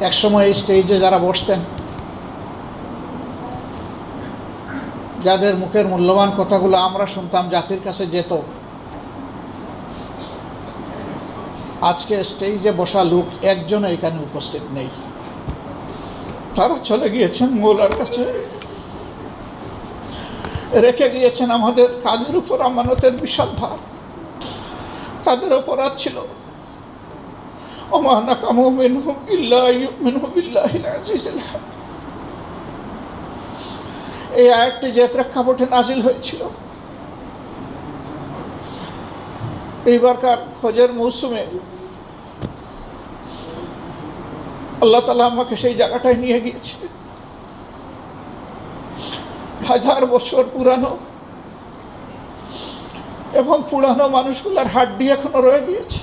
একসময় এই স্টেজে যারা বসতেন, যাদের মুখের মূল্যবান কথাগুলো আমরা শুনতাম, জাতির কাছে যেত, আজকে স্টেজে বসা লোক একজনও এখানে উপস্থিত নেই। তারা চলে গিয়েছেন মৌলার কাছে, রেখে গিয়েছেন আমাদের কাজের উপর আমানতের বিশাল ভার। তাদের অপরাধ ছিল। ওমা নাকামু মিনহুম ইল্লা ইউমিনু বিল্লাহিল আজিজিল হামিদ। এই আয়াতটি যে প্রেক্ষাপটে নাজিল হয়েছিল এইবারকার হজের মৌসুমে আল্লাহ তালা আমাকে সেই জায়গাটায় নিয়ে গিয়েছিলেন হাজার বছর পুরানো এবং পুরানো মানুষগুলার হাড্ডি এখনও রয়ে গিয়েছে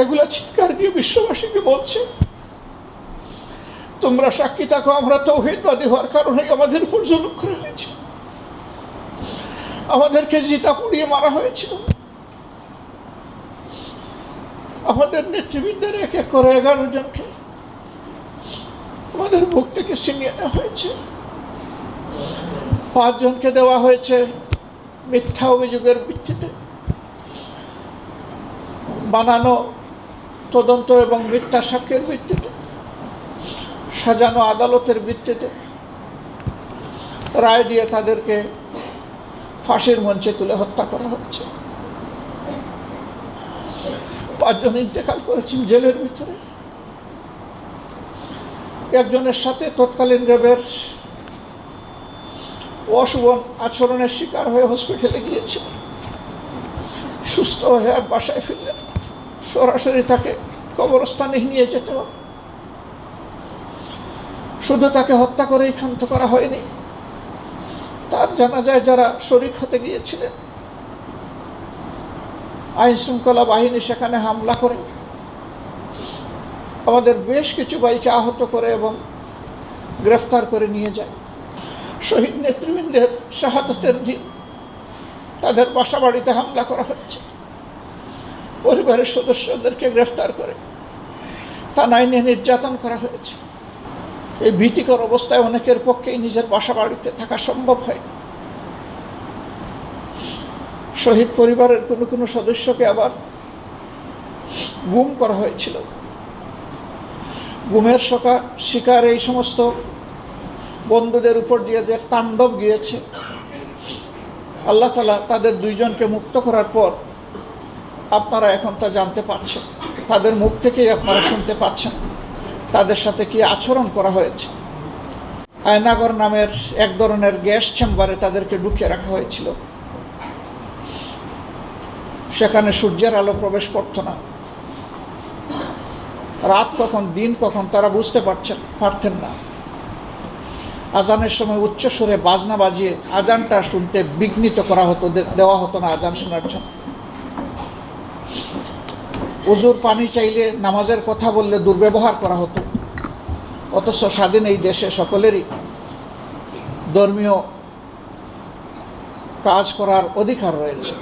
এগুলা চিৎকার দিয়ে বিশ্ববাসীকে বলছে। তোমরা সাক্ষী থাকো, আমরা তো তৌহিদবাদী হওয়ার কারণে আমাদের উপর জুলুম করা হয়েছে। আমাদেরকে জিতা পুড়িয়ে মারা হয়েছিল। আমাদের নেতৃবৃন্দের এক এক করে এগারো জনকে আমাদের বুক থেকে ছিনিয়ে নেওয়া হয়েছে। পাঁচজনকে দেওয়া হয়েছে মিথ্যা অভিযোগের ভিত্তিতে। বানানো তদন্ত এবং মিথ্যা সাক্ষ্যের ভিত্তিতে, সাজানো আদালতের ভিত্তিতে রায় দিয়ে তাদেরকে ফাঁসির মঞ্চে তুলে হত্যা করা হয়েছে পাঁচজন ইন্তেকাল করেছেন জেলের ভিতরে। একজনের সাথে তৎকালীন রেবের অশুভ আচরণের শিকার হয়ে হসপিটালে গিয়েছিল সুস্থ হয়ে আর বাসায় ফিরলেন। সরাসরি তাকে কবরস্থানে নিয়ে যেতে হবে। শুধু তাকে হত্যা করেই ক্ষান্ত করা হয়নি। তার জানাজায় যারা শরিক হতে গিয়েছিলেন আইন শৃঙ্খলা বাহিনী সেখানে হামলা করে, আমাদের বেশ কিছু বাইকে আহত করে এবং গ্রেফতার করে নিয়ে যায়। শহীদ নেতৃবৃন্দের শাহাদতের দিন তাদের বাসা বাড়িতে হামলা করা হয়েছে। পরিবারের সদস্যদেরকে গ্রেফতার করে থানায় নিয়ে নির্যাতন করা হয়েছে। এই ভীতিকর অবস্থায় অনেকের পক্ষেই নিজের বাসা বাড়িতে থাকা সম্ভব হয়। শহীদ পরিবারের কোনো কোনো সদস্যকে আবার গুম করা হয়েছিল। গুমের সকা, শিকার এই সমস্ত বন্ধুদের উপর দিয়ে যে তাণ্ডব গিয়েছে, আল্লাহ তালা তাদের দুইজনকে মুক্ত করার পর আপনারা এখন তা জানতে পারছেন। তাদের মুখ থেকেই আপনারা শুনতে পাচ্ছেন। তাদের সাথে কি আচরণ করা হয়েছে? আয়নাগর নামের এক ধরনের গ্যাস চেম্বারে তাদেরকে ঢুকিয়ে রাখা হয়েছিল। সেখানে সূর্যের আলো প্রবেশ করতো না। রাত কখন, দিন কখন, তারা বুঝতে পারছেন, পারতেন না। আজানের সময় উচ্চ সুরে বাজনা বাজিয়ে আজানটা শুনতে বিঘ্নিত করা হতো দেওয়া হতো না আজান শোনার জন্য। উজুর পানি চাইলে নামাজের কথা বললে দুর্ব্যবহার করা হতো। অথচ স্বাধীন এই দেশে সকলেরই ধর্মীয় কাজ করার অধিকার রয়েছে।